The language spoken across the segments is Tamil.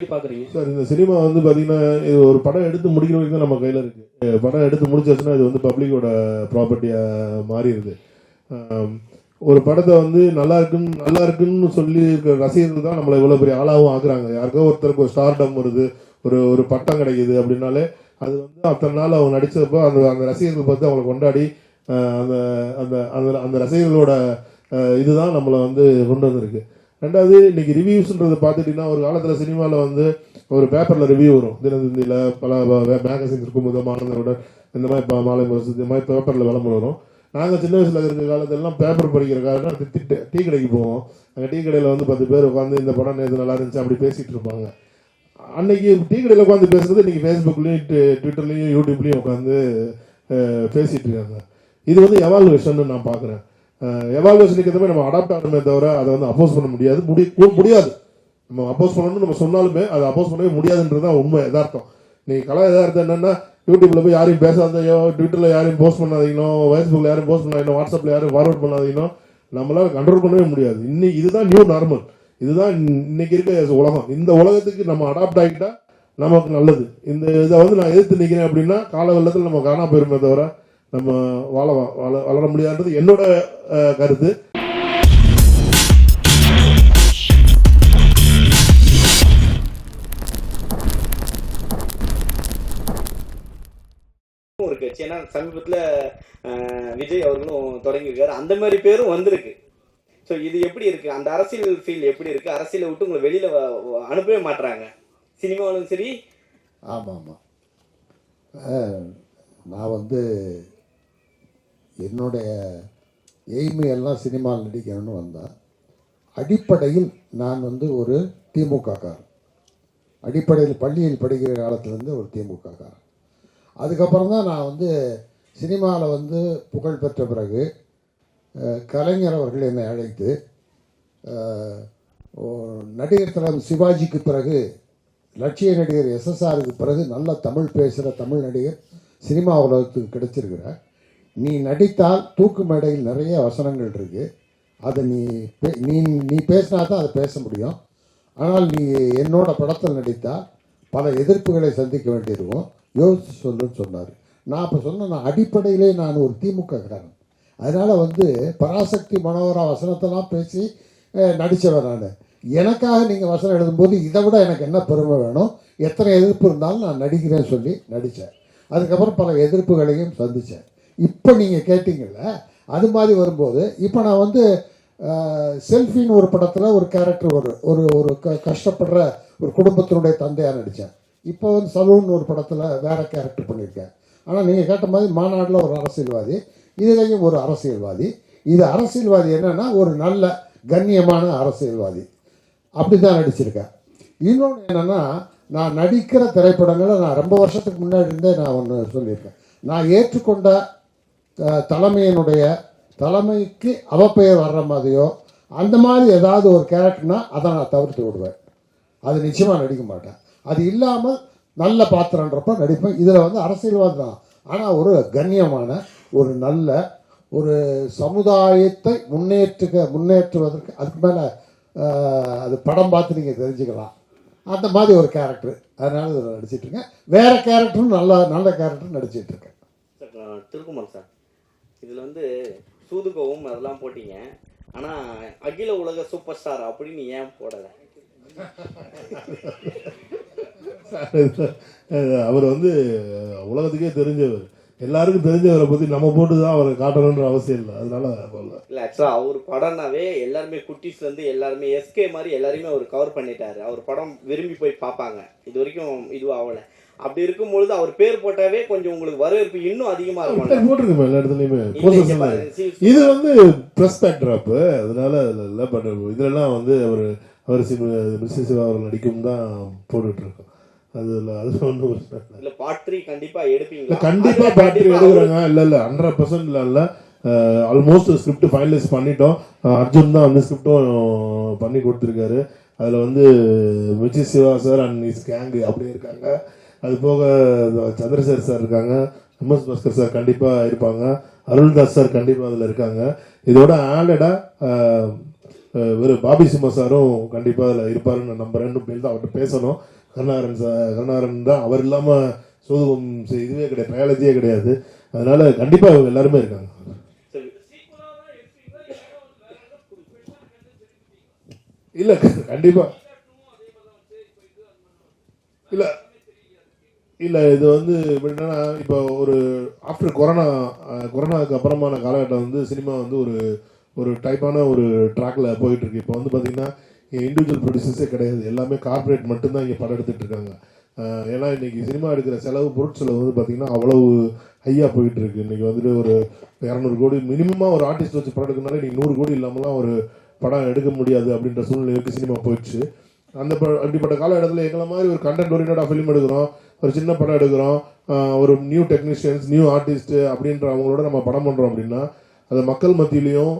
சார் இந்த சினிமா வந்து பாத்தீங்கன்னா இது ஒரு படம் எடுத்து முடிக்கிற வரைக்கும் நம்ம கையில இருக்கு. படம் எடுத்து முடிச்சாச்சுன்னா இது வந்து பப்ளிக்கோட ப்ராப்பர்ட்டியா மாறிடுது. ஒரு படத்தை வந்து நல்லா இருக்குன்னு நல்லா இருக்குன்னு சொல்லி இருக்கிற ரசிகர்கள் தான் நம்மளை இவ்வளவு பெரிய ஆளாவும் ஆக்குறாங்க. யாருக்கோ ஒருத்தருக்கு ஒரு ஸ்டார்டம் வருது ஒரு ஒரு பட்டம் கிடைக்குது அப்படின்னாலே அது வந்து அத்தனை நாள் அவங்க நடித்தப்போ அந்த அந்த ரசிகர்கள் பார்த்து அவங்களை கொண்டாடி அந்த அந்த அந்த அந்த ரசிகர்களோட இதுதான் நம்மளை வந்து கொண்டு வந்திருக்கு. ரெண்டாவது இன்னைக்கு ரிவ்யூஸ்ன்றது பார்த்துட்டீங்கன்னா ஒரு காலத்தில் சினிமாவில் வந்து ஒரு பேப்பரில் ரிவ்யூ வரும். தினத்தந்தியில் பல மேகசின்ஸ் இருக்கும்போது மாணவரோட இந்த மாதிரி இப்போ மாலை முரசு இந்த மாதிரி பேப்பரில் விளம்பரம் வரும். நாங்கள் சின்ன வயசில் இருக்கிற காலத்திலலாம் பேப்பர் படிக்கிற காரணம் டீ கடைக்கு போவோம். அங்கே டீ கடையில் வந்து பத்து பேர் உட்காந்து இந்த படம் நேற்று நல்லா இருந்துச்சு அப்படி பேசிகிட்டு இருப்பாங்க. அன்னைக்கு டீ கடையில் உட்காந்து பேசுறது இன்னைக்கு ஃபேஸ்புக்லேயும் ட்விட்டர்லேயும் யூடியூப்லேயும் உட்காந்து பேசிகிட்டு இருக்காங்க. இது வந்து எவால்வேஷன் நான் பார்க்குறேன். எவால்வேஷனுக்கு எதுவுமே மாதிரி நம்ம அடாப்ட் ஆகணுமே தவிர அதை வந்து அப்போஸ் பண்ண முடியாது. முடியாது. நம்ம அப்போஸ் பண்ணணும்னு நம்ம சொன்னாலுமே அதை அப்போஸ் பண்ணவே முடியாதுன்றது தான் உண்மை எதார்த்தம் நீ கலா எதார்த்தம் என்னன்னா யூடியூப்ல போய் யாரையும் பேசாதையோ ட்விட்டர்ல யாரையும் போஸ்ட் பண்ணாதீங்களோ ஃபேஸ்புக்ல யாரும் போஸ்ட் பண்ணாதீங்களோ வாட்ஸ்அப்ல யாரும் ஃபார்வர்ட் பண்ணாதீங்களோ நம்மளால கண்ட்ரோல் பண்ணவே முடியாது. இன்னைக்கு இதுதான் நியூ நார்மல் இதுதான் இன்னைக்கு இருக்க உலகம். இந்த உலகத்துக்கு நம்ம அடாப்ட் ஆகிட்டா நமக்கு நல்லது. இந்த இதை வந்து நான் எதிர்த்து நிற்கிறேன் அப்படின்னா கால வெள்ளத்தில் நம்ம காணாம போயிருமே தவிர நம்ம வாழ வாழ வளர முடியாதுன்றது என்னோட கருத்து. இருக்கு ஏன்னா சமீபத்துல விஜய் அவர்களும் தொடங்கியிருக்காரு. அந்த மாதிரி பேரும் வந்திருக்கு. ஸோ இது எப்படி இருக்கு? அந்த அரசியல் ஃபீல் எப்படி இருக்கு? அரசியலை விட்டு உங்களை வெளியில அனுப்பவே மாட்றாங்க. சினிமாவிலும் சரி. ஆமாம் ஆமாம். நான் வந்து என்னுடைய எய்மு எல்லாம் சினிமாவில் நடிக்கணும்னு வந்தேன் அடிப்படையில் நான் வந்து ஒரு திமுகக்கார் அடிப்படையில் பள்ளியில் படிக்கிற காலத்துலேருந்து ஒரு திமுகக்கார் அதுக்கப்புறம் தான் நான் வந்து சினிமாவில் வந்து புகழ் பெற்ற பிறகு கலைஞர் அவர்கள் என்னை அழைத்து நடிகர் தலைவர் சிவாஜிக்கு பிறகு லட்சிய நடிகர் எஸ்எஸ்ஆருக்கு பிறகு நல்ல தமிழ் பேசுகிற தமிழ் நடிகர் சினிமா உலகத்துக்கு கிடைச்சிருக்கிற நீ நடித்தால் தூக்கு மேடையில் நிறைய வசனங்கள் இருக்கு. அதை நீ பே- நீ நீ பேசினா தான் அதை பேச முடியும். ஆனால் நீ என்னோட படத்தில் நடித்தால் பல எதிர்ப்புகளை சந்திக்க வேண்டியிருக்கும். யோசிச்சு சொல்லுன்னு சொன்னார். நான் அப்போ சொன்னேன் நான் அடிப்படையிலே நான் ஒரு திமுக காரன் அதனால் வந்து பராசக்தி மனோகரா வசனத்தெல்லாம் பேசி நடித்தவன் நான். எனக்காக நீங்கள் வசனம் எழுதும்போது இதை விட எனக்கு என்ன பெருமை வேணும்? எத்தனை எதிர்ப்பு இருந்தாலும் நான் நடிக்கிறேன்னு சொல்லி நடித்தேன் அதுக்கப்புறம் பல எதிர்ப்புகளையும் சந்தித்தேன் இப்போ நீங்கள் கேட்டீங்கல்ல அது மாதிரி வரும்போது இப்போ நான் வந்து செல்ஃபின்னு ஒரு படத்தில் ஒரு கேரக்டர் ஒரு ஒரு ஒரு க கஷ்டப்படுற ஒரு குடும்பத்தினுடைய தந்தையாக நடித்தேன் இப்போ வந்து சலூன் ஒரு படத்தில் வேறு கேரக்டர் பண்ணியிருக்கேன். ஆனால் நீங்கள் கேட்ட மாதிரி மாநாட்டில் ஒரு அரசியல்வாதி இதுலேயும் ஒரு அரசியல்வாதி. இது அரசியல்வாதி என்னென்னா ஒரு நல்ல கண்ணியமான அரசியல்வாதி. அப்படி தான் நடிச்சிருக்கேன். இன்னொன்று என்னென்னா நான் நடிக்கிற திரைப்படங்களை நான் ரொம்ப வருஷத்துக்கு முன்னாடி இருந்தே நான் ஒன்று சொல்லியிருக்கேன். நான் ஏற்றுக்கொண்ட தலைமையினுடைய தலைமைக்கு அவப்பெயர் வர்ற மாதிரியோ அந்த மாதிரி ஏதாவது ஒரு கேரக்டர்னா அதை நான் தவிர்த்து விடுவேன். அது நிச்சயமாக நடிக்க மாட்டேன். அது இல்லாமல் நல்ல பாத்திரன்றப்ப நடிப்பேன். இதில் வந்து அரசியல்வாதி தான். ஆனால் ஒரு கண்ணியமான ஒரு நல்ல ஒரு சமுதாயத்தை முன்னேற்றுக முன்னேற்றுவதற்கு அதுக்கு மேலே அது படம் பார்த்து நீங்கள் தெரிஞ்சுக்கலாம். அந்த மாதிரி ஒரு கேரக்டர். அதனால இதில் நடிச்சிட்ருக்கேன் வேறு கேரக்டரும் நல்ல நல்ல கேரக்டர் நடிச்சிட்டு இருக்கேன். திருக்குமர் சார். இதுல வந்து சூதுகவும் அதெல்லாம் போட்டீங்க. ஆனா அகில உலக சூப்பர் ஸ்டார் அப்படின்னு ஏன் போடல? அவர் வந்து உலகத்துக்கே தெரிஞ்சவர். எல்லாருக்கும் தெரிஞ்சவரை பத்தி நம்ம போட்டு தான் அவரை காட்டணுன்ற அவசியம் இல்லை. அதனால. இல்ல ஆக்சுவலா அவர் படம்னாவே எல்லாருமே குட்டீஸ்ல இருந்து எல்லாருமே எஸ்கே மாதிரி எல்லாருமே அவர் கவர் பண்ணிட்டாரு. அவர் படம் விரும்பி போய் பார்ப்பாங்க. இது வரைக்கும் இதுவும் ஆகல. அப்படி இருக்கும்பொழுது அவர் பேர் போட்டாவே கொஞ்சம் உங்களுக்கு வரவேற்பு இன்னும் அதிகமா இருக்கும். போட்டிருக்கோம் எல்லா இடத்துலயுமே? இது வந்து ப்ரெஸ் பேக்ட்ராப் அதனால அதுல இல்லை பட் இதுலலாம் வந்து அவர் அவர் மிஸ்ஸஸ் சிவா அவர்கள் நடிக்கும் தான் போட்டுட்டு இருக்கோம் அதுல ஒன்றும் இல்லை. பார்ட் த்ரீ கண்டிப்பா இல்ல, எடுப்பீங்களா கண்டிப்பா அதுல பேட்டரி கண்டிப்பா எடுக்கிறாங்க. இல்ல இல்ல ஹண்ட்ரட் பர்சன்ட் இல்ல ஆல்மோஸ்ட் ஸ்கிரிப்ட் ஃபைனலைஸ் பண்ணிட்டோம். அர்ஜுன் தான் வந்து ஸ்கிரிப்டும் பண்ணி கொடுத்துருக்காரு. அதுல வந்து Mirchi Shiva sir and his gang அப்படியே இருக்காங்க. அது போக சந்திரசேகர் சார் இருக்காங்க எம்எஸ் பாஸ்கர் சார் கண்டிப்பாக இருப்பாங்க அருள்தாஸ் சார் கண்டிப்பாக அதில் இருக்காங்க. இதோட ஆடடாக ஒரு பாபி சிம்மா சாரும் கண்டிப்பாக அதில் இருப்பாருன்னு நம்புறேன்னு தான் அவர்கிட்ட பேசணும். கருணாகரன் சார் கருணாகரன் தான் அவர் இல்லாமல் சோதுவம் இதுவே கிடையாது பயாலஜியே கிடையாது. அதனால கண்டிப்பாக அவங்க எல்லாருமே இருக்காங்க. இல்லை கண்டிப்பாக இல்லை இல்லை இது வந்து எப்படின்னா இப்போ ஒரு ஆஃப்டர் கொரோனா கொரோனாவுக்கு அப்புறமான காலகட்டம் வந்து சினிமா வந்து ஒரு ஒரு டைப்பான ஒரு ட்ராக்ல போயிட்டு இருக்கு இப்போ வந்து பார்த்தீங்கன்னா இண்டிவிஜுவல் ப்ரொடியூசர்ஸே கிடையாது. எல்லாமே கார்ப்பரேட் மட்டும்தான் இங்கே படம் எடுத்துட்டு இருக்காங்க. ஏன்னா இன்னைக்கு சினிமா எடுக்கிற செலவு பொருட்செலவு வந்து பார்த்தீங்கன்னா அவ்வளவு ஹையாக போயிட்டு இருக்கு இன்னைக்கு வந்துட்டு ஒரு இரநூறு கோடி மினிமமாக ஒரு ஆர்டிஸ்ட் வச்சு படம் எடுக்கணும்னா இன்னைக்கு நூறு கோடி இல்லாமலாம் ஒரு படம் எடுக்க முடியாது அப்படின்ற சூழ்நிலைக்கு சினிமா போயிடுச்சு. அந்த ப- அப்படிப்பட்ட காலகட்டத்தில் எங்களை மாதிரி ஒரு கண்டென்ட் ஓரியன்டாக ஃபிலிம் எடுக்கிறோம். ஒரு சின்ன படம் எடுக்கிறோம். ஒரு நியூ டெக்னீஷியன்ஸ் நியூ ஆர்டிஸ்ட் அப்படின்ற அவங்களோட நம்ம படம் பண்ணுறோம் அப்படின்னா அதை மக்கள் மத்தியிலையும்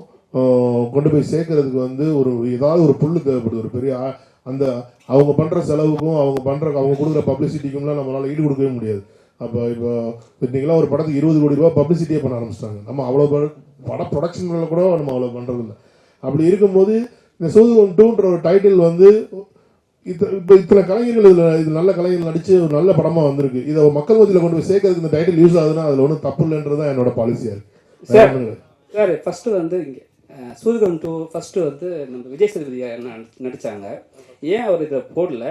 கொண்டு போய் சேர்க்கறதுக்கு வந்து ஒரு ஏதாவது ஒரு புல்லு தேவைப்படுது. ஒரு பெரிய அந்த அவங்க பண்ணுற செலவுக்கும் அவங்க பண்ணுற அவங்க கொடுக்குற பப்ளிசிட்டிக்கும்லாம் நம்மளால் ஈடு கொடுக்கவே முடியாது. அப்போ இப்போ இன்னைக்கெல்லாம் ஒரு படத்துக்கு இருபது கோடி ரூபா பப்ளிசிட்டியே பண்ண ஆரம்பிச்சிட்டாங்க. நம்ம அவ்வளோ பட ப்ரொடக்ஷன்களில் கூட நம்ம அவ்வளோ பண்ணுறதில்ல அப்படி இருக்கும்போது இந்த சோதுவம் டூன்ற ஒரு டைட்டில் வந்து இத்த- இப்ப இத்தனை கலைஞர்கள் இதுல இது நல்ல கலைஞர்கள் நடிச்சு ஒரு நல்ல படமா வந்திருக்கு. இதை மக்கள் மத்தியில கொண்டு போய் சேர்க்கறதுக்கு இந்த டைட்டில் யூஸ் ஆகுதுன்னா அதுல ஒன்றும் தப்பு இல்லைன்றது தான் என்னோட பாலிசியா இருக்கு சார் ஃபர்ஸ்ட் வந்து இங்கே சூதுகம் டூ ஃபர்ஸ்ட் வந்து நம்ம விஜய் சேதுபதி ந- நடிச்சாங்க? ஏன் அவர் இதை போடல?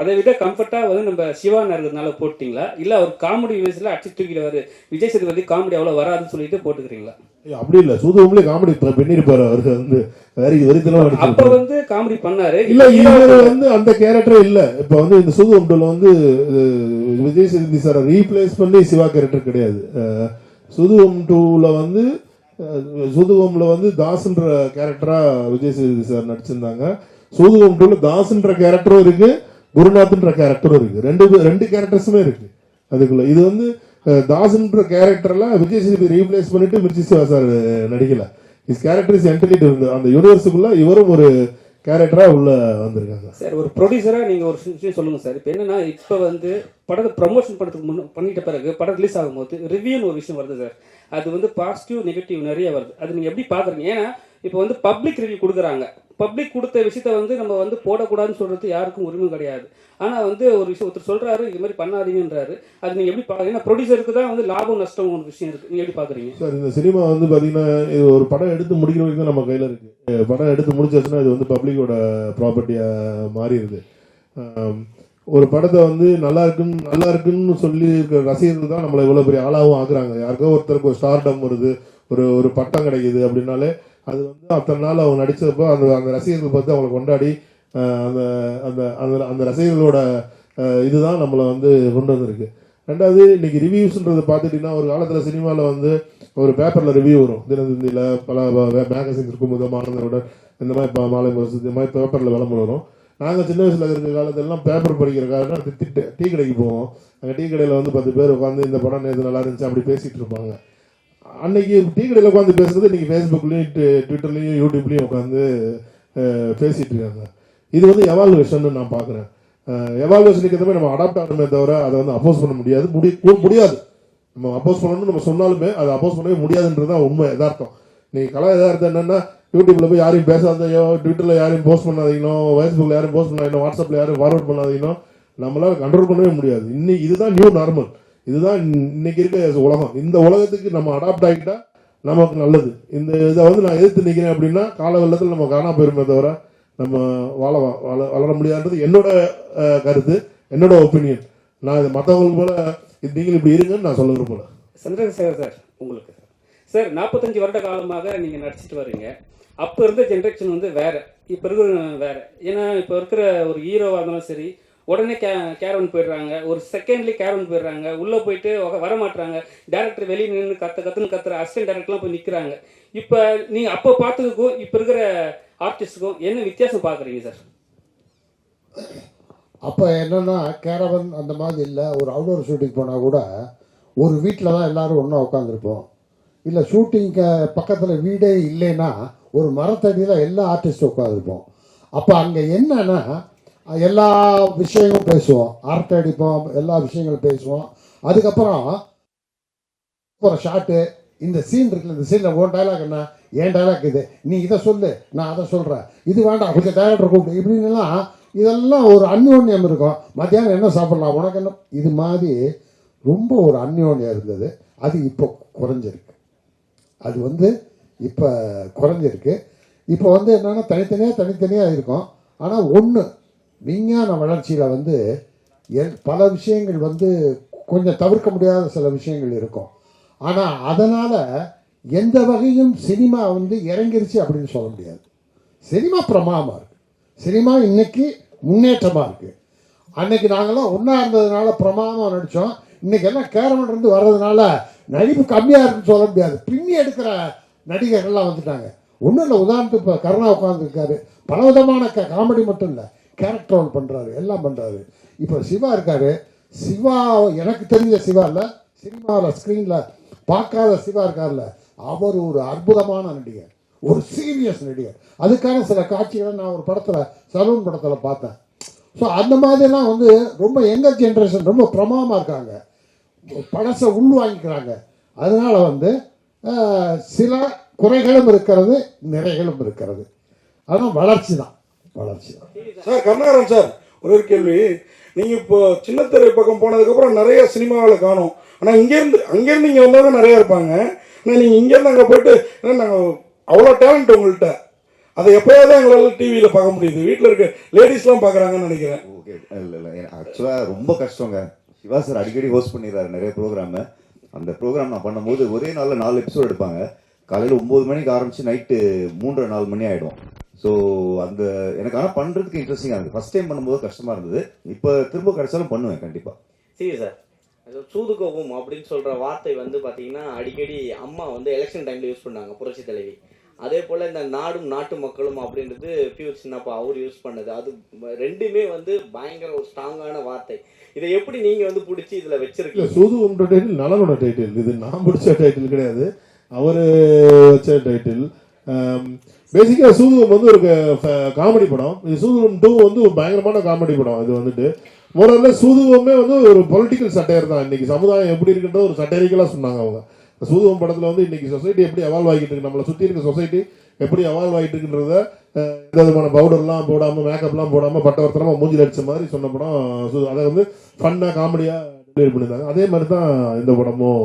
அதை விட கம்ஃபர்ட்டாக வந்து நம்ம சிவா இருக்கிறதுனால போட்டிங்களா? இல்லை அவர் காமெடி வேஸில் அடிச்சு தூக்கிடுவார். விஜய் சேதுபதி காமெடி அவ்வளோ வராதுன்னு சொல்லிட்டு போட்டுக்கிறீங்களா? அப்படி இல்ல. சூதுவம்லயே காமெடி பண்ணிருப்பாரு அவர். வந்து வேற வெறித்தனம் அப்போ வந்து காமெடி பண்ணாரு. இல்ல இவர் வந்து அந்த கேரக்டர் இல்ல. இப்ப வந்து இந்த சூது அப்துல்ல வந்து விஜய் சேதுபதி சாரை ரீப்ளேஸ் பண்ணி சிவா கேரக்டர் கிடையாது. சுதுவம் டூல வந்து சுதுவம்ல வந்து தாஸ்ன்ற கேரக்டரா விஜய் சேதுபதி சார் நடிச்சிருந்தாங்க. சூதுவம் டூல தாஸ்ன்ற கேரக்டரும் இருக்கு. குருநாத்ன்ற கேரக்டரும் இருக்கு. ரெண்டு ரெண்டு கேரக்டர்ஸுமே இருக்கு. அதுக்குள்ள. இது வந்து அஹ், கேரக்டர்லாம் விஜய் சேதுபதி ரீப்ளேஸ் பண்ணிட்டு மிர்ச்சி சிவா சார் நடிக்கல. இஸ் கேரக்டர் இஸ் என்டர்லி அந்த யூனிவர்ஸுக்குள்ள இவரும் ஒரு கேரக்டரா உள்ள வந்திருக்காங்க. சார் ஒரு ப்ரொடியூசரா நீங்கள் ஒரு விஷயம் சொல்லுங்கள் சார். இப்போ என்னன்னா இப்போ வந்து படத்தை ப்ரமோஷன் படத்துக்கு முன்ன பண்ணிட்ட பிறகு படம் ரிலீஸ் ஆகும்போது ரிவ்யூன்னு ஒரு விஷயம் வருது சார். அது வந்து பாசிட்டிவ் நெகட்டிவ் நிறைய வருது. அது நீங்கள் எப்படி பாக்குறீங்க ஏன்னா இப்போ வந்து பப்ளிக் ரிவ்யூ கொடுக்குறாங்க. பப்ளிக் கொடுத்த விஷயத்த வந்து நம்ம வந்து போடக்கூடாதுன்னு சொல்றது யாருக்கும் உரிமை கிடையாது. ஆனால் வந்து ஒரு விஷயம் ஒருத்தர் சொல்றாரு இது மாதிரி பண்ணாதீங்கன்றாரு. அது நீங்கள் எப்படி பார்க்க ஏன்னா ப்ரொடியூசருக்கு தான் வந்து லாபம் நஷ்டம் ஒரு விஷயம் இருக்கு. நீங்கள் எப்படி பார்க்குறீங்க சார் இந்த சினிமா வந்து பாத்தீங்கன்னா இது ஒரு படம் எடுத்து முடிக்கிற வரைக்கும் தான் நம்ம கையில இருக்கு. படம் எடுத்து முடிச்சாச்சுன்னா இது வந்து பப்ளிக்கோட ப்ராப்பர்ட்டியா மாறிடுது. ஒரு படத்தை வந்து நல்லா இருக்குன்னு நல்லா இருக்குன்னு சொல்லி இருக்கிற ரசிகர்கள் தான் நம்மளை இவ்வளவு பெரிய ஆளாவும் ஆக்குறாங்க. யாருக்கோ ஒருத்தருக்கு ஒரு ஸ்டார்டம் வருது ஒரு ஒரு பட்டம் கிடைக்குது அப்படின்னாலே அது வந்து அத்தனை நாள் அவங்க நடித்தப்போ அந்த அந்த ரசிகர்கள் பார்த்து அவங்களை கொண்டாடி அந்த அந்த அந்த அந்த ரசிகர்களோட இதுதான் நம்மளை வந்து கொண்டு வந்திருக்கு. ரெண்டாவது இன்னைக்கு ரிவ்யூஸ்ன்றதை பார்த்துட்டீங்கன்னா ஒரு காலத்தில் சினிமாவில் வந்து ஒரு பேப்பரில் ரிவ்யூ வரும். தினத்தந்தியில் பல மேகசின்ஸ் இருக்கும் போது மாணவர்களுடன் இந்த மாதிரி மாலை முரசு இந்த மாதிரி பேப்பரில் விளம்பரம் வரும். நாங்கள் சின்ன வயசில் இருக்கிற காலத்திலலாம் பேப்பர் படிக்கிற காரணம் டீ டீ கடைக்கு போவோம். அங்கே டீ கடையில் வந்து பத்து பேர் உட்காந்து இந்த படம் நேற்று நல்லா இருந்துச்சு அப்படி பேசிகிட்டு இருப்பாங்க. அன்னைக்கு டீ கடையில் உட்காந்து பேசுறது இன்னைக்கு ஃபேஸ்புக்லேயும் ட்விட்டர்லேயும் யூடியூப்லேயும் உட்காந்து பேசிகிட்டு பேசிட்டு இருக்காங்க. இது வந்து எவால்வேஷன் நான் பார்க்குறேன். எவால்வேஷனுக்கு ஏற்ற மாதிரி நம்ம அடாப்ட் ஆகணுமே தவிர அதை வந்து அப்போஸ் பண்ண முடியாது. முடி முடியாது. நம்ம அப்போஸ் பண்ணணும்னு நம்ம சொன்னாலுமே அதை அப்போஸ் பண்ணவே முடியாதுன்றது தான் உண்மை எதார்த்தம் நீங்கள் கலா எதார்த்தம் என்னன்னா யூடியூப்ல போய் யாரையும் பேசாதையோ ட்விட்டரில் யாரையும் போஸ்ட் பண்ணாதீங்களோ ஃபேஸ்புக்கில் யாரும் போஸ்ட் பண்ணாதீங்களோ வாட்ஸ்அப்பில் யாரும் ஃபார்வர்ட் பண்ணாதீங்களோ நம்மளால் கண்ட்ரோல் பண்ணவே முடியாது. இன்னைக்கு இதுதான் நியூ நார்மல் இதுதான் இன்னைக்கு இருக்க உலகம். இந்த உலகத்துக்கு நம்ம அடாப்ட் ஆகிட்டா நமக்கு நல்லது. இந்த இதை வந்து நான் எதிர்த்து நிற்கிறேன் அப்படின்னா கால வெள்ளத்தில் நம்ம காணா போயிருமே தவிர நம்ம வாழ வாழ வளர முடியாதுன்றது என்னோட கருத்து என்னோட ஒப்பீனியன் நான் இது மற்றவங்களுக்கு போல இது நீங்கள் இப்படி இருங்கன்னு நான் சொல்ல விரும்பல சந்திரசேகர் சார் உங்களுக்கு. சார் நாற்பத்தஞ்சு வருட காலமாக நீங்கள் நடிச்சிட்டு வர்றீங்க. அப்போ இருந்த ஜென்ரேஷன் வந்து வேற. இப்போ இருக்கிற வேற. ஏன்னா இப்போ இருக்கிற ஒரு ஹீரோவாக இருந்தாலும் சரி உடனே கே கேரவன் போயிடுறாங்க. ஒரு செகண்ட்லேயே கேரவன் போயிடுறாங்க. உள்ளே போயிட்டு வ- வர மாட்டுறாங்க டேரக்டர் வெளியே நின்று கத்த கத்துன்னு கத்துற அசிஸ்டன்ட் டேரக்டர்லாம் போய் நிற்கிறாங்க இப்போ நீங்கள் அப்போ பார்த்ததுக்கும் இப்போ இருக்கிற ஆர்டிஸ்டுக்கும் என்ன வித்தியாசம் பார்க்குறீங்க சார் அப்போ என்னன்னா கேரவன் அந்த மாதிரி இல்லை. ஒரு அவுடோர் ஷூட்டிங் போனால் கூட ஒரு வீட்டில் தான் எல்லாரும் ஒன்றா உட்காந்துருப்போம் இல்லை ஷூட்டிங்க்கு பக்கத்தில் வீடே இல்லைன்னா ஒரு மரத்தடியில் எல்லா ஆர்டிஸ்டும் உட்காந்துருப்போம் அப்போ அங்கே என்னன்னா எல்லா விஷயங்களும் பேசுவோம். ஆர்ட் அடிப்போம் எல்லா விஷயங்களும் பேசுவோம். அதுக்கப்புறம் ஒரு ஷாட்டு இந்த சீன் இருக்குல்ல இந்த சீனில் ஓன் டைலாக் என்ன? ஏன் டைலாக் இது. நீ இதை சொல்லு நான் அதை சொல்கிறேன் இது வேண்டாம் கொஞ்சம் டேரக்டர் கூப்பிடு இப்படின்னுலாம் இதெல்லாம் ஒரு அந்யோன்யம் இருக்கும். மத்தியானம் என்ன சாப்பிடலாம்? உனக்கு என்ன? இது மாதிரி ரொம்ப ஒரு அந்யோன்யம் இருந்தது. அது இப்போ குறைஞ்சிருக்கு. அது வந்து இப்போ குறைஞ்சிருக்கு. இப்போ வந்து என்னென்னா தனித்தனியாக தனித்தனியாக இருக்கும். ஆனால் ஒன்று விஞ்ஞான வளர்ச்சியில் வந்து பல விஷயங்கள் வந்து கொஞ்சம் தவிர்க்க முடியாத சில விஷயங்கள் இருக்கும். ஆனால் அதனால் எந்த வகையும் சினிமா வந்து இறங்கிருச்சு அப்படின்னு சொல்ல முடியாது. சினிமா பிரமாதமாக இருக்குது சினிமா இன்னைக்கு முன்னேற்றமாக இருக்குது அன்னைக்கு நாங்களாம் ஒன்றா இருந்ததுனால பிரமாதமாக நடித்தோம் இன்னைக்கு எல்லாம் கேரமன் இருந்து வர்றதுனால நடிப்பு கம்மியாக இருக்குன்னு சொல்ல முடியாது. பின்னி எடுக்கிற நடிகர்கள்லாம் வந்துட்டாங்க. ஒன்றும் இல்லை உதாரணத்துக்கு இப்போ கருணா உட்காந்துருக்காரு பல விதமான க காமெடி மட்டும் இல்லை. கேரக்டர் ரோல் பண்ணுறாரு எல்லாம் பண்ணுறாரு இப்போ சிவா இருக்காரு. சிவா எனக்கு தெரிஞ்ச சிவா இல்லை சினிமாவில் ஸ்க்ரீனில் பார்க்காத சிவா இருக்கார்ல. அவர் ஒரு அற்புதமான நடிகர் ஒரு சீரியஸ் நடிகர். அதுக்கான சில காட்சிகளை நான் ஒரு படத்தில் சலூன் படத்தில் பார்த்தேன். ஸோ அந்த மாதிரிலாம் வந்து ரொம்ப எங்கர் ஜென்ரேஷன் ரொம்ப பிரமாதமாக இருக்காங்க. பழசை உள்வாங்கிக்கிறாங்க அதனால வந்து சில குறைகளும் இருக்கிறது நிறைகளும் இருக்கிறது. ஆனால் வளர்ச்சி தான். வளர்ச்சி. சார் கருணாகரன் சார் ஒரு ஒரு கேள்வி. நீங்க இப்போ சின்னத்திரை பக்கம் போனதுக்கப்புறம் நிறைய சினிமாவில் காணும். ஆனால் இங்கேருந்து அங்கேருந்து இங்கே தான் நிறைய இருப்பாங்க. ஆனால் நீங்கள் இங்கேருந்து அங்கே போயிட்டு ஏன்னா நாங்கள் அவ்வளோ டேலண்ட் உங்கள்கிட்ட அதை எப்போயாவது எங்களால் டிவியில் பார்க்க முடியுது. வீட்டில் இருக்க லேடிஸ்லாம் பார்க்குறாங்கன்னு நினைக்கிறேன். ஓகே இல்லை இல்லை. ஆக்சுவலாக ரொம்ப கஷ்டங்க. சிவா சார் அடிக்கடி ஹோஸ்ட் பண்ணிடுறாரு நிறைய ப்ரோக்ராமு அந்த ப்ரோக்ராம் நான் பண்ணும்போது ஒரே நாளில் நாலு எபிசோட் எடுப்பாங்க. காலையில் ஒம்பது மணிக்கு ஆரம்பிச்சு நைட்டு மூன்றரை நாலு மணி ஆகிடும் ஸோ அந்த எனக்கு ஆனால் பண்ணுறதுக்கு இன்ட்ரெஸ்டிங்காக இருக்குது ஃபஸ்ட் டைம் பண்ணும்போது கஷ்டமாக இருந்தது. இப்போ திரும்ப கிடைச்சாலும் பண்ணுவேன் கண்டிப்பாக சரி சார் அது சூதுகோபம் அப்படின்னு சொல்ற வார்த்தை வந்து பாத்தீங்கன்னா அடிக்கடி அம்மா வந்து எலெக்ஷன் டைம்ல யூஸ் பண்ணாங்க புரட்சி தலைவி. அதே போல இந்த நாடும் நாட்டு மக்களும் அப்படின்றது பியூர் சின்னப்பா அவர் யூஸ் பண்ணது. அது ரெண்டுமே வந்து பயங்கர ஒரு ஸ்ட்ராங்கான வார்த்தை. இதை எப்படி நீங்க வந்து பிடிச்சி இதுல வச்சிருக்கீங்க? சூதுவம்ன்ற டைட்டில் நலனோட டைட்டில் இது நான் பிடிச்ச டைட்டில் கிடையாது. அவர் வச்ச டைட்டில் Um, பேசிக்காக சூதுவம் வந்து ஒரு uh, காமெடி படம். இது சூதுவம் டூ வந்து ஒரு பயங்கரமான காமெடி படம் இது வந்துட்டு. முதல்ல சூதுவமே வந்து ஒரு பொலிட்டிக்கல் சட்டையர் தான். இன்னைக்கு சமுதாயம் எப்படி இருக்குன்ற ஒரு சட்டையரிக்கலாக சொன்னாங்க அவங்க. சூதுவம் படத்தில் வந்து இன்னைக்கு சொசைட்டி எப்படி எவால்வ் ஆகிட்டு இருக்கு? நம்மளை சுற்றி இருக்க சொசைட்டி எப்படி எவால்வ் ஆகிட்டு இருக்குன்றத uh, எந்த விதமான பவுடர்லாம் போடாமல் மேக்கப்லாம் போடாமல் பட்டவர்த்தனமாக மூஞ்சில் அடிச்ச மாதிரி சொன்ன படம் அதை வந்து ஃபன்னாக காமெடியாக டெலிவரி பண்ணியிருந்தாங்க. அதே மாதிரி தான் இந்த படமும்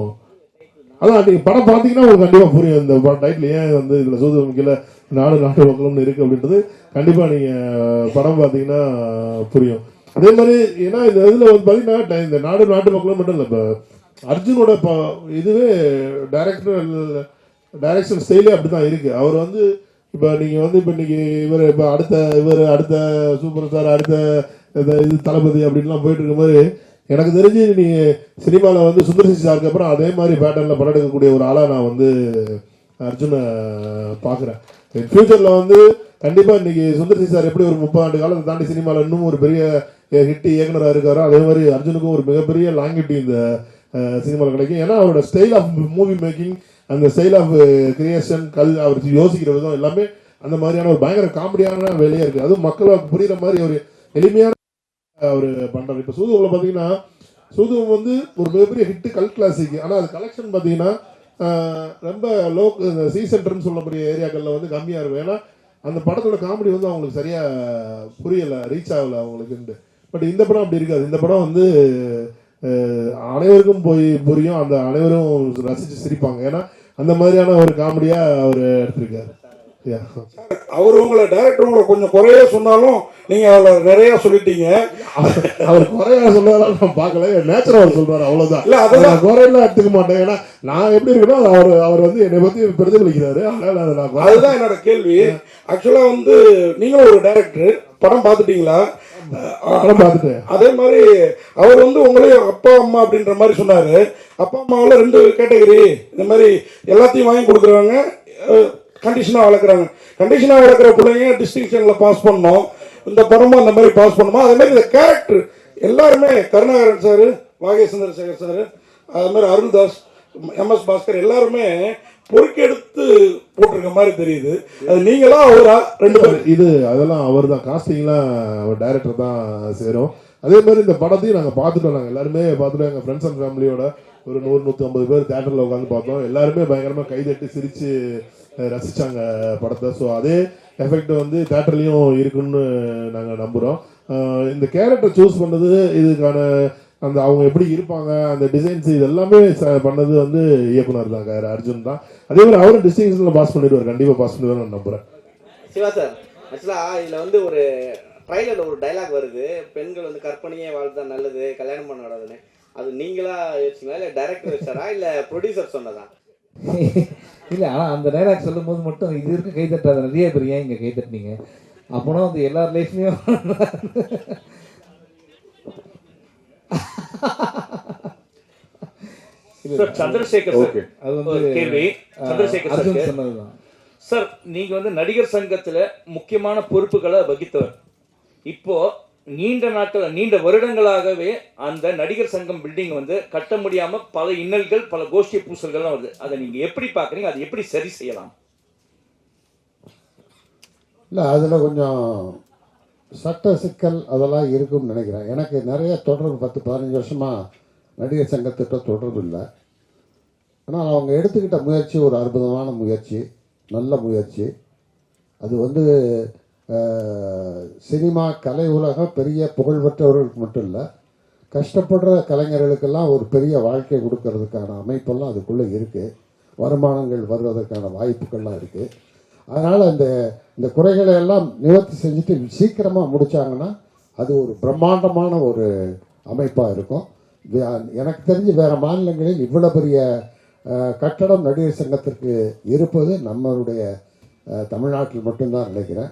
அதான் நீங்க படம் பார்த்தீங்கன்னா உங்களுக்கு கண்டிப்பா புரியும். இந்த படம் டைட்டில் ஏன் வந்து இதுல சூதுவம் கீழே நாடு நாட்டு மக்களும்னு இருக்கு அப்படின்றது கண்டிப்பா நீங்க படம் பார்த்தீங்கன்னா புரியும். அதே மாதிரி ஏன்னா இந்த இதுல வந்து பாத்தீங்கன்னா இந்த நாடு நாட்டு மக்களும் மட்டும் இல்லை இப்போ அர்ஜுனோட இதுவே டைரக்டர் டைரக்ஷன் ஸ்டைலே அப்படிதான் இருக்கு. அவர் வந்து இப்போ நீங்க வந்து இப்போ இன்னைக்கு இவர் இப்போ அடுத்த இவர் அடுத்த சூப்பர் ஸ்டார் அடுத்த இந்த இது தளபதி அப்படின்லாம் போயிட்டு இருக்க மாதிரி எனக்கு தெரிஞ்சு நீ சினிமாவில் வந்து சுந்தரசி சாருக்கு அப்புறம் அதே மாதிரி பேட்டர்னில் படம் எடுக்கக்கூடிய ஒரு ஆளாக நான் வந்து அர்ஜுனை பார்க்குறேன். ஃபியூச்சரில் வந்து கண்டிப்பாக இன்றைக்கி சுந்தரசி சார் எப்படி ஒரு முப்பது ஆண்டு காலத்தை தாண்டி சினிமாவில் இன்னும் ஒரு பெரிய ஹிட் இயக்குனராக இருக்காரோ அதே மாதிரி அர்ஜுனுக்கும் ஒரு மிகப்பெரிய லாங்கிட்டி இந்த சினிமாவில் கிடைக்கும். ஏன்னா அவரோட ஸ்டைல் ஆஃப் மூவி மேக்கிங் அந்த ஸ்டைல் ஆஃப் கிரியேஷன் கல் அவர் யோசிக்கிற விதம் எல்லாமே அந்த மாதிரியான ஒரு பயங்கர காமெடியான வேலையாக இருக்குது அதுவும் மக்களுக்கு புரிகிற மாதிரி ஒரு எளிமையான அவர் பண்ணுறாரு இப்போ சூதுவில் பார்த்தீங்கன்னா சூதுவம் வந்து ஒரு மிகப்பெரிய ஹிட்டு கல் கிளாசிக் ஆனால் அது கலெக்ஷன் பார்த்தீங்கன்னா ரொம்ப லோ இந்த சி சென்டர்னு சொல்லக்கூடிய ஏரியாக்களில் வந்து கம்மியாக இருக்கும். ஏன்னா அந்த படத்தோட காமெடி வந்து அவங்களுக்கு சரியாக புரியலை ரீச் ஆகலை அவங்களுக்குண்டு பட் இந்த படம் அப்படி இருக்காது. இந்த படம் வந்து அனைவருக்கும் போய் புரியும். அந்த அனைவரும் ரசித்து சிரிப்பாங்க. ஏன்னா அந்த மாதிரியான ஒரு காமெடியாக அவர் எடுத்திருக்காரு. அவர் உங்களை டேரக்டர் உங்களை கொஞ்சம் குறைய சொன்னாலும் நீங்கள் அதில் நிறைய சொல்லிட்டீங்க. அவர் குறையா சொல்றாரு நான் பார்க்கல. நேச்சுரல் அவர் சொல்றாரு அவ்வளவுதான். இல்ல. நான் குறையெல்லாம் எடுத்துக்க மாட்டேன். ஏன்னா நான் எப்படி இருக்கணும் அது அவர் அவர் வந்து என்னை பத்தி பிரதிபலிக்கிறாரு. அதனால அதுதான் என்னோட கேள்வி. ஆக்சுவலாக வந்து நீங்களும் ஒரு டைரக்டர் படம் பார்த்துட்டீங்களா? படம் பார்த்துட்டேன். அதே மாதிரி அவர் வந்து உங்களையும் அப்பா அம்மா அப்படின்ற மாதிரி சொன்னாரு. அப்பா அம்மாவில் ரெண்டு கேட்டகரி இந்த மாதிரி எல்லாத்தையும் வாங்கி கொடுக்குறவங்க கண்டிஷனாக வளர்க்குறாங்க. கண்டிஷனாக வளர்க்குற பிள்ளைங்க டிஸ்டிங்ஷனில் பாஸ் பண்ணோம் இந்த படமும் அந்த மாதிரி பாஸ் பண்ணுமா? அதே மாதிரி இந்த கேரக்டர் எல்லாருமே கருணாகரன் சார் வாகே சந்திரசேகர் சார் அது மாதிரி அருள்தாஸ் எம்எஸ் பாஸ்கர் எல்லாருமே பொறுக்கெடுத்து போட்டிருக்க மாதிரி தெரியுது. அது நீங்களா அவரா? ரெண்டு பேர். இது அதெல்லாம் அவர் தான் காஸ்டிங்லாம் அவர் டைரக்டர் தான் சேரும். அதே மாதிரி இந்த படத்தையும் நாங்கள் பார்த்துட்டோம். நாங்கள் எல்லாருமே பார்த்துட்டோம். எங்கள் ஃப்ரெண்ட்ஸ் அண்ட் ஃபேமிலியோட ஒரு நூறு நூற்றி ஐம்பது பேர் தேட்டரில் உட்காந்து பார்த்தோம். எல்லாருமே பயங்கரமாக கைதட்டி சிரித்து ரசித்தாங்க படத்தை. ஸோ அதே எஃபெக்ட் வந்து தேட்டர்லேயும் இருக்குன்னு நாங்கள் நம்புகிறோம் இந்த கேரக்டர் சூஸ் பண்ணது இதுக்கான அந்த அவங்க எப்படி இருப்பாங்க அந்த டிசைன்ஸ் இது எல்லாமே பண்ணது வந்து இயக்குனர் தான் அர்ஜுன் தான். அதே மாதிரி அவரும் டிஸ்டிங்ஷனில் பாஸ் பண்ணிடுவார். கண்டிப்பாக பாஸ் பண்ணிடுவார் நான் நம்புகிறேன் சிவா சார் ஆக்சுவலாக இதில் வந்து ஒரு ட்ரைலரில் ஒரு டைலாக் வருது. பெண்கள் வந்து கற்பனையே வாழ்தான் நல்லது கல்யாணம் பண்ண கூடாதுன்னு அது நீங்களா யோசிச்சீங்களா? இல்லை டைரக்டர் வச்சாரா? இல்லை ப்ரொடியூசர் சொன்னதா? இல்லை ஆனால் அந்த டைலாக் சொல்லும் போது மட்டும் இது இருக்க கை தட்டாத நிறைய பேர் ஏன் இங்கே கை தட்டினீங்க? அப்போனா வந்து எல்லார் லைஃப்லையும் சார் சந்திரசேகர் சார் அது வந்து ஒரு கேள்வி. சந்திரசேகர் சொன்னதுதான். சார் நீங்க வந்து நடிகர் சங்கத்துல முக்கியமான பொறுப்புகளை வகித்தவர். இப்போ நீண்ட நாட்கள் நீண்ட வருடங்களாகவே அந்த நடிகர் சங்கம் பில்டிங் வந்து கட்ட முடியாம பல இன்னல்கள் பல கோஷ்டி பூசல்கள்லாம் வருது. அதை நீங்க எப்படி பாக்குறீங்க அதை எப்படி சரி செய்யலாம்? இல்லை அதில் கொஞ்சம் சட்ட சிக்கல் அதெல்லாம் இருக்கும்னு நினைக்கிறேன். எனக்கு நிறைய தொடர்பு பத்து பதினஞ்சு வருஷமாக நடிகர் சங்கத்திட்ட தொடர்பு இல்லை. ஆனால் அவங்க எடுத்துக்கிட்ட முயற்சி ஒரு அற்புதமான முயற்சி நல்ல முயற்சி. அது வந்து சினிமா கலை உலகம் பெரிய புகழ்பெற்றவர்களுக்கு மட்டும் இல்லை கஷ்டப்படுற கலைஞர்களுக்கெல்லாம் ஒரு பெரிய வாழ்க்கை கொடுக்கறதுக்கான அமைப்பெல்லாம் அதுக்குள்ளே இருக்குது வருமானங்கள் வருவதற்கான வாய்ப்புகள்லாம் இருக்குது அதனால் இந்த இந்த குறைகளை எல்லாம் நிவர்த்தி செஞ்சுட்டு சீக்கிரமாக முடிச்சாங்கன்னா அது ஒரு பிரம்மாண்டமான ஒரு அமைப்பாக இருக்கும். எனக்கு தெரிஞ்சு வேறு மாநிலங்களில் இவ்வளோ பெரிய கட்டடம் நடிகர் சங்கத்திற்கு இருப்பது நம்மளுடைய தமிழ்நாட்டில் மட்டும்தான் நினைக்கிறேன்.